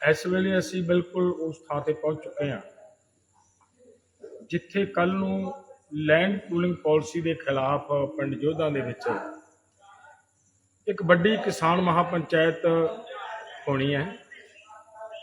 ਇਸ ਵੇਲੇ ਅਸੀਂ ਬਿਲਕੁਲ ਉਸ ਥਾਂ ਤੇ ਪਹੁੰਚ ਚੁੱਕੇ ਹਾਂ, ਜਿੱਥੇ ਕੱਲ ਨੂੰ ਲੈਂਡ ਪੂਲਿੰਗ ਪਾਲਿਸੀ ਦੇ ਖਿਲਾਫ ਪਿੰਡ ਜੋਧਾ ਦੇ ਵਿੱਚ ਇੱਕ ਵੱਡੀ ਕਿਸਾਨ ਮਹਾਪੰਚਾਇਤ ਹੋਣੀ ਹੈ।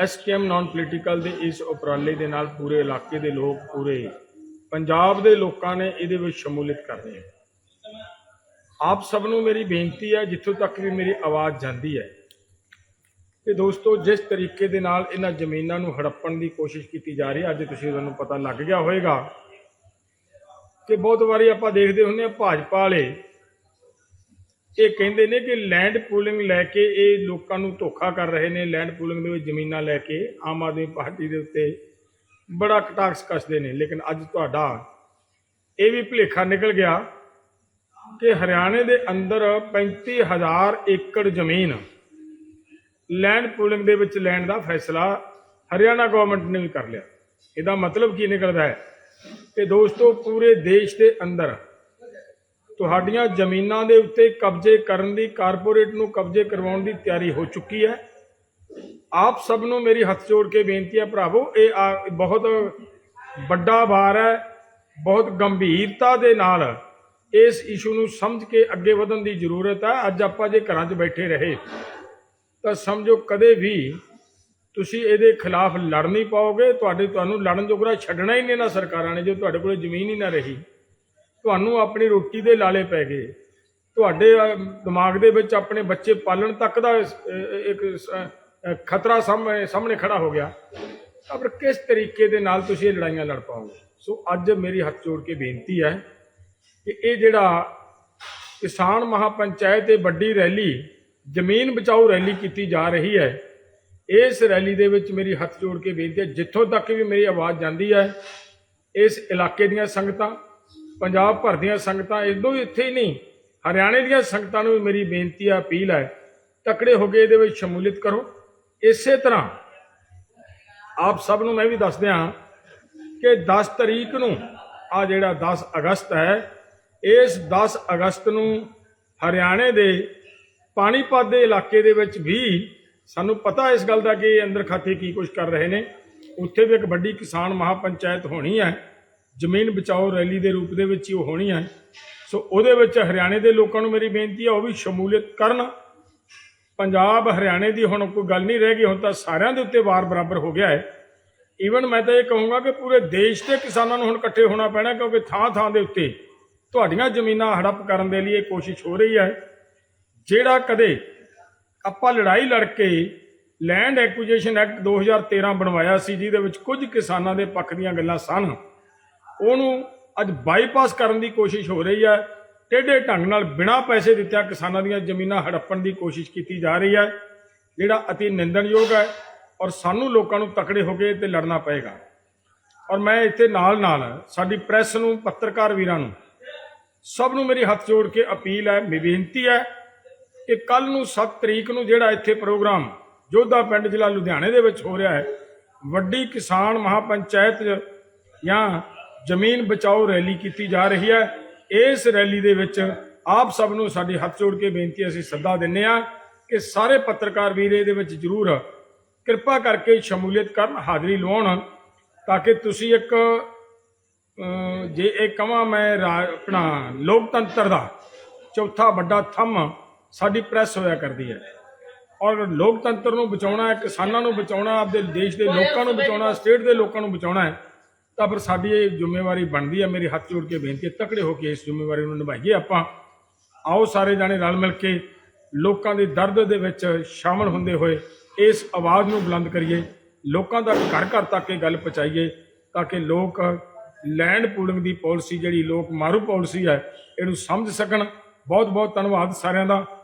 ਐਸਕੇਐਮ ਨਾਨ ਪੋਲੀਟੀਕਲ ਦੇ ਇਸ ਉਪਰਾਲੇ ਦੇ ਨਾਲ ਪੂਰੇ ਇਲਾਕੇ ਦੇ ਲੋਕ, ਪੂਰੇ ਪੰਜਾਬ ਦੇ ਲੋਕਾਂ ਨੇ ਇਹਦੇ ਵਿੱਚ ਸ਼ਮੂਲੀਅਤ ਕਰਨੀ ਹੈ। ਆਪ ਸਭ ਨੂੰ ਮੇਰੀ ਬੇਨਤੀ ਹੈ, ਜਿੱਥੋਂ ਤੱਕ ਵੀ ਮੇਰੀ ਆਵਾਜ਼ ਜਾਂਦੀ ਹੈ ਕਿ ਦੋਸਤੋ, ਜਿਸ ਤਰੀਕੇ ਦੇ ਨਾਲ ਇਹਨਾਂ ਜ਼ਮੀਨਾਂ ਨੂੰ ਹੜੱਪਣ ਦੀ ਕੋਸ਼ਿਸ਼ ਕੀਤੀ ਜਾ ਰਹੀ ਹੈ, ਅੱਜ ਤੁਸੀਂ ਤੁਹਾਨੂੰ ਪਤਾ ਲੱਗ ਗਿਆ ਹੋਵੇਗਾ ਕਿ ਬਹੁਤ ਵਾਰੀ ਆਪਾਂ ਦੇਖਦੇ ਹੁੰਦੇ ਆ ਭਾਜਪਾ ਵਾਲੇ ਇਹ ਕਹਿੰਦੇ ਨੇ ਕਿ ਲੈਂਡ ਪੂਲਿੰਗ ਲੈ ਕੇ ਇਹ ਲੋਕਾਂ ਨੂੰ ਧੋਖਾ ਕਰ ਰਹੇ ਨੇ ਲੈਂਡ ਪੂਲਿੰਗ ਦੇ ਵਿੱਚ ਜ਼ਮੀਨਾਂ ਲੈ ਕੇ ਆਮ ਆਦਮੀ ਪਾਰਟੀ ਦੇ ਉੱਤੇ ਬੜਾ ਕਟਾਕਸ ਕੱਸਦੇ ਨੇ। ਲੇਕਿਨ ਅੱਜ ਤੁਹਾਡਾ ਇਹ ਵੀ ਭੁਲੇਖਾ ਨਿਕਲ ਗਿਆ ਕਿ ਹਰਿਆਣੇ ਦੇ ਅੰਦਰ 35000 ਏਕੜ ਜ਼ਮੀਨ ਲੈਂਡ ਪੂਲਿੰਗ ਦੇ ਵਿੱਚ ਲੈਣ ਦਾ ਫੈਸਲਾ ਹਰਿਆਣਾ ਗਵਰਨਮੈਂਟ ਨੇ ਵੀ ਕਰ ਲਿਆ। ਇਹਦਾ ਮਤਲਬ ਕੀ ਨਿਕਲਦਾ ਹੈ? ਕਿ ਦੋਸਤੋ, ਪੂਰੇ ਦੇਸ਼ ਦੇ ਅੰਦਰ ਤੁਹਾਡੀਆਂ ਜ਼ਮੀਨਾਂ ਦੇ ਉੱਤੇ ਕਬਜ਼ੇ ਕਰਨ ਦੀ ਕਾਰਪੋਰੇਟ ਨੂੰ ਕਬਜ਼ੇ ਕਰਵਾਉਣ ਦੀ ਤਿਆਰੀ ਹੋ ਚੁੱਕੀ ਹੈ। ਆਪ ਸਭ ਨੂੰ ਮੇਰੀ ਹੱਥ ਜੋੜ ਕੇ ਬੇਨਤੀ ਹੈ ਭਰਾਵੋ, ਇਹ ਆ- ਬਹੁਤ ਵੱਡਾ ਵਾਰ ਹੈ, ਬਹੁਤ ਗੰਭੀਰਤਾ ਦੇ ਨਾਲ ਇਸ ਇਸ਼ੂ ਨੂੰ ਸਮਝ ਕੇ ਅੱਗੇ ਵਧਣ ਦੀ ਜ਼ਰੂਰਤ ਹੈ। ਅੱਜ ਆਪਾਂ ਜੇ ਘਰਾਂ 'ਚ ਬੈਠੇ ਰਹੇ ਤਾਂ ਸਮਝੋ ਕਦੇ ਵੀ ਤੁਸੀਂ ਇਹਦੇ ਖਿਲਾਫ ਲੜ ਨਹੀਂ ਪਾਓਗੇ, ਤੁਹਾਡੇ, ਤੁਹਾਨੂੰ ਲੜਨ ਜੋਗਰਾ ਛੱਡਣਾ ਹੀ ਨਹੀਂ ਨਾ ਸਰਕਾਰਾਂ ਨੇ, ਜੋ ਤੁਹਾਡੇ ਕੋਲ ਜ਼ਮੀਨ ਹੀ ਨਾ ਰਹੀ। ਤੁਹਾਨੂੰ ਆਪਣੀ ਰੋਟੀ ਦੇ ਲਾਲੇ ਪੈ ਗਏ। ਤੁਹਾਡੇ ਦਿਮਾਗ ਦੇ ਵਿੱਚ ਆਪਣੇ ਬੱਚੇ ਪਾਲਣ ਤੱਕ ਦਾ ਇੱਕ ਖਤਰਾ ਸਾਹਮਣੇ ਸਾਹਮਣੇ ਖੜਾ ਹੋ ਗਿਆ। ਤਾਂ ਕਿਸ ਤਰੀਕੇ ਦੇ ਨਾਲ ਤੁਸੀਂ ਇਹ ਲੜਾਈਆਂ ਲੜ ਪਾਓਗੇ? ਸੋ ਅੱਜ ਮੇਰੀ ਹੱਥ ਜੋੜ ਕੇ ਬੇਨਤੀ ਹੈ ਕਿ ਇਹ ਜਿਹੜਾ ਕਿਸਾਨ ਮਹਾਪੰਚਾਇਤ, ਇਹ ਵੱਡੀ ਰੈਲੀ ਜ਼ਮੀਨ ਬਚਾਓ ਰੈਲੀ ਕੀਤੀ ਜਾ ਰਹੀ ਹੈ। ਇਸ ਰੈਲੀ ਦੇ ਵਿੱਚ ਮੇਰੀ ਹੱਥ ਜੋੜ ਕੇ ਬੇਨਤੀ ਹੈ, ਜਿੱਥੋਂ ਤੱਕ ਵੀ ਮੇਰੀ ਆਵਾਜ਼ ਜਾਂਦੀ ਹੈ, ਇਸ ਇਲਾਕੇ ਦੀਆਂ ਸੰਗਤਾਂ, ਪੰਜਾਬ ਭਰ ਦੀਆਂ ਸੰਗਤਾਂ, ਇਦੋਂ ਹੀ ਇੱਥੇ ਹੀ ਨਹੀਂ, ਹਰਿਆਣੇ ਦੀਆਂ ਸੰਗਤਾਂ ਨੂੰ ਵੀ ਮੇਰੀ ਬੇਨਤੀ ਹੈ, ਅਪੀਲ ਹੈ, ਤਕੜੇ ਹੋ ਕੇ ਇਹਦੇ ਵਿੱਚ ਸ਼ਮੂਲੀਅਤ ਕਰੋ। ਇਸੇ ਤਰ੍ਹਾਂ ਆਪ ਸਭ ਨੂੰ ਮੈਂ ਵੀ ਦੱਸ ਦਿਆਂ ਕਿ 10 ਤਰੀਕ ਨੂੰ ਆ ਜਿਹੜਾ 10 ਅਗਸਤ ਹੈ, ਇਸ 10 ਅਗਸਤ ਨੂੰ ਹਰਿਆਣੇ ਦੇ ਪਾਣੀਪਤ ਦੇ ਇਲਾਕੇ ਦੇ ਵਿੱਚ ਵੀ ਸਾਨੂੰ ਪਤਾ ਇਸ ਗੱਲ ਦਾ ਕਿ ਇਹ ਅੰਦਰ ਖਾਤੇ ਕੀ ਕੁਝ ਕਰ ਰਹੇ ਨੇ। ਉੱਥੇ ਵੀ ਇੱਕ ਵੱਡੀ ਕਿਸਾਨ ਮਹਾਪੰਚਾਇਤ ਹੋਣੀ ਹੈ। ਜ਼ਮੀਨ ਬਚਾਓ ਰੈਲੀ ਦੇ ਰੂਪ ਦੇ ਵਿੱਚ ਹੀ ਉਹ ਹੋਣੀ ਹੈ। ਸੋ ਉਹਦੇ ਵਿੱਚ ਹਰਿਆਣੇ ਦੇ ਲੋਕਾਂ ਨੂੰ ਮੇਰੀ ਬੇਨਤੀ ਹੈ, ਉਹ ਵੀ ਸ਼ਮੂਲੀਅਤ ਕਰਨ। ਪੰਜਾਬ ਹਰਿਆਣੇ ਦੀ ਹੁਣ ਕੋਈ ਗੱਲ ਨਹੀਂ ਰਹਿ ਗਈ, ਹੁਣ ਤਾਂ ਸਾਰਿਆਂ ਦੇ ਉੱਤੇ ਵਾਰ ਬਰਾਬਰ ਹੋ ਗਿਆ ਹੈ। ਈਵਨ ਮੈਂ ਤਾਂ ਇਹ ਕਹੂੰਗਾ ਕਿ ਪੂਰੇ ਦੇਸ਼ ਦੇ ਕਿਸਾਨਾਂ ਨੂੰ ਹੁਣ ਇਕੱਠੇ ਹੋਣਾ ਪੈਣਾ, ਕਿਉਂਕਿ ਥਾਂ ਥਾਂ ਦੇ ਉੱਤੇ ਤੁਹਾਡੀਆਂ ਜ਼ਮੀਨਾਂ ਹੜੱਪ ਕਰਨ ਦੇ ਲਈ ਇਹ ਕੋਸ਼ਿਸ਼ ਹੋ ਰਹੀ ਹੈ। ਜਿਹੜਾ ਕਦੇ ਆਪਾਂ ਲੜਾਈ ਲੜ ਕੇ ਲੈਂਡ ਐਕੁਜੀਸ਼ਨ ਐਕਟ 2013 ਬਣਵਾਇਆ ਸੀ, ਜਿਹਦੇ ਵਿੱਚ ਕੁਝ ਕਿਸਾਨਾਂ ਦੇ ਪੱਖ ਦੀਆਂ ਗੱਲਾਂ ਸਨ। ਉਹਨੂੰ ਅੱਜ ਬਾਈਪਾਸ ਕਰਨ ਦੀ ਕੋਸ਼ਿਸ਼ ਹੋ ਰਹੀ ਹੈ। ਟੇਢੇ ਢੰਗ ਨਾਲ ਬਿਨਾਂ ਪੈਸੇ ਦਿੱਤਿਆਂ ਕਿਸਾਨਾਂ ਦੀਆਂ ਜ਼ਮੀਨਾਂ ਹੜੱਪਣ ਦੀ ਕੋਸ਼ਿਸ਼ ਕੀਤੀ ਜਾ ਰਹੀ ਹੈ, ਜਿਹੜਾ ਅਤੀ ਨਿੰਦਣਯੋਗ ਹੈ ਔਰ ਸਾਨੂੰ ਲੋਕਾਂ ਨੂੰ ਤਕੜੇ ਹੋ ਕੇ ਤੇ ਲੜਨਾ ਪਏਗਾ। ਔਰ ਮੈਂ ਇੱਥੇ ਨਾਲ ਨਾਲ ਸਾਡੀ ਪ੍ਰੈਸ ਨੂੰ, ਪੱਤਰਕਾਰ ਵੀਰਾਂ ਨੂੰ ਸਭ ਨੂੰ ਮੇਰੀ ਹੱਥ ਜੋੜ ਕੇ ਅਪੀਲ ਹੈ ਮੇਰੀ ਬੇਨਤੀ ਹੈ ਕਿ ਕੱਲ ਨੂੰ 7 ਤਰੀਕ ਨੂੰ ਜਿਹੜਾ ਇੱਥੇ ਪ੍ਰੋਗਰਾਮ ਜੋਧਾ ਪਿੰਡ ਜ਼ਿਲ੍ਹਾ ਲੁਧਿਆਣੇ ਦੇ ਵਿੱਚ ਹੋ ਰਿਹਾ ਹੈ, ਵੱਡੀ ਕਿਸਾਨ ਮਹਾਪੰਚਾਇਤ ਜਾਂ ਜ਼ਮੀਨ ਬਚਾਓ ਰੈਲੀ ਕੀਤੀ ਜਾ ਰਹੀ ਹੈ। ਇਸ ਰੈਲੀ ਦੇ ਵਿੱਚ ਆਪ ਸਭ ਨੂੰ ਸਾਡੀ ਹੱਥ ਜੋੜ ਕੇ ਬੇਨਤੀ ਅਸੀਂ ਸੱਦਾ ਦਿੰਨੇ ਆ ਕਿ ਸਾਰੇ ਪੱਤਰਕਾਰ ਵੀਰ ਇਹਦੇ ਵਿੱਚ ਜ਼ਰੂਰ ਕਿਰਪਾ ਕਰਕੇ ਸ਼ਮੂਲੀਅਤ ਕਰਨ, ਹਾਜ਼ਰੀ ਲਵਾਉਣ, ਤਾਂ ਕਿ ਤੁਸੀਂ ਇੱਕ ਜੇ ਇਹ ਕਵਾਂ ਮੈਂ ਰਾ- ਆਪਣਾ ਲੋਕਤੰਤਰ ਦਾ ਚੌਥਾ ਵੱਡਾ ਥੰਮ ਸਾਡੀ ਪ੍ਰੈਸ ਹੋਇਆ ਕਰਦੀ ਹੈ। ਔਰ ਲੋਕਤੰਤਰ ਨੂੰ ਬਚਾਉਣਾ ਹੈ, ਕਿਸਾਨਾਂ ਨੂੰ ਬਚਾਉਣਾ ਆਪਦੇ ਦੇਸ਼ ਦੇ ਲੋਕਾਂ ਨੂੰ ਬਚਾਉਣਾ ਸਟੇਟ ਦੇ ਲੋਕਾਂ ਨੂੰ ਬਚਾਉਣਾ ਹੈ, ਤਾਂ ਫਿਰ ਸਾਡੀ ਇਹ ਜ਼ਿੰਮੇਵਾਰੀ ਬਣਦੀ ਹੈ। ਮੇਰੇ ਹੱਥ ਜੋੜ ਕੇ ਬੇਨਤੀ ਹੈ, ਤਕੜੇ ਹੋ ਕੇ ਇਸ ਜ਼ਿੰਮੇਵਾਰੀ ਨੂੰ ਨਿਭਾਈਏ ਆਪਾਂ। ਆਓ ਸਾਰੇ ਜਾਣੇ ਰਲ ਮਿਲ ਕੇ ਲੋਕਾਂ ਦੇ ਦਰਦ ਦੇ ਵਿੱਚ ਸ਼ਾਮਲ ਹੁੰਦੇ ਹੋਏ ਇਸ ਆਵਾਜ਼ ਨੂੰ ਬੁਲੰਦ ਕਰੀਏ, ਲੋਕਾਂ ਤੱਕ ਘਰ ਘਰ ਤੱਕ ਇਹ ਗੱਲ ਪਹੁੰਚਾਈਏ, ਤਾਂ ਕਿ ਲੋਕ ਲੈਂਡ ਪੂਲਿੰਗ ਦੀ ਪਾਲਿਸੀ ਜਿਹੜੀ ਲੋਕ ਮਾਰੂ ਪਾਲਿਸੀ ਹੈ, ਇਹਨੂੰ ਸਮਝ ਸਕਣ। ਬਹੁਤ ਬਹੁਤ ਧੰਨਵਾਦ ਸਾਰਿਆਂ ਦਾ।